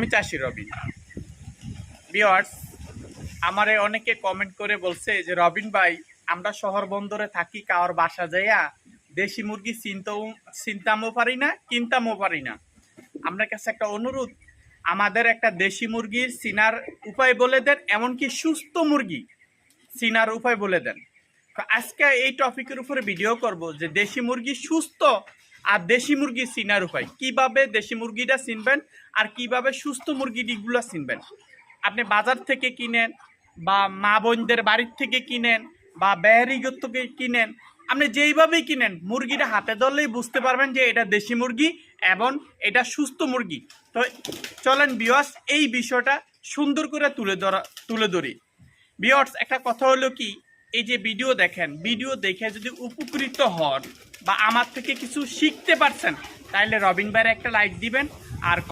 আমি চাষি রবিন বিয়ার্স আমারে অনেকে কমেন্ট করে বলছে যে, রবিন ভাই, আমরা শহর বন্দরে থাকি কার বাসা যাইয়া দেশি মুরগি চিনতেও চিনতামও পারি না, কিনতামও পারি না। আপনার কাছে একটা অনুরোধ, আমাদের একটা দেশি মুরগির চিনার উপায় বলে দেন, এমনকি সুস্থ মুরগি চিনার উপায় বলে দেন। আজকে এই টপিকের উপরে ভিডিও করব যে, দেশি মুরগি সুস্থ আর দেশি মুরগি চিনার উপায়। কীভাবে দেশি মুরগিটা চিনবেন আর কীভাবে সুস্থ মুরগিগুলো চিনবেন? আপনি বাজার থেকে কিনেন বা মা বোনদের বাড়ির থেকে কিনেন বা বেহারিগর থেকে কিনেন, আপনি যেইভাবেই কিনেন, মুরগিটা হাতে ধরলেই বুঝতে পারবেন যে এটা দেশি মুরগি এবং এটা সুস্থ মুরগি। তো চলেন বিওয়াস এই বিষয়টা সুন্দর করে তুলে ধরা তুলে ধরি। বিয়ার্স একটা কথা হলো কি এই যে ভিডিও দেখেন, ভিডিও দেখে যদি উপকৃত হন বা আমার থেকে কিছু শিখতে পারছেন তাহলে রবিন ভাইয়ের একটা লাইক দিবেন আর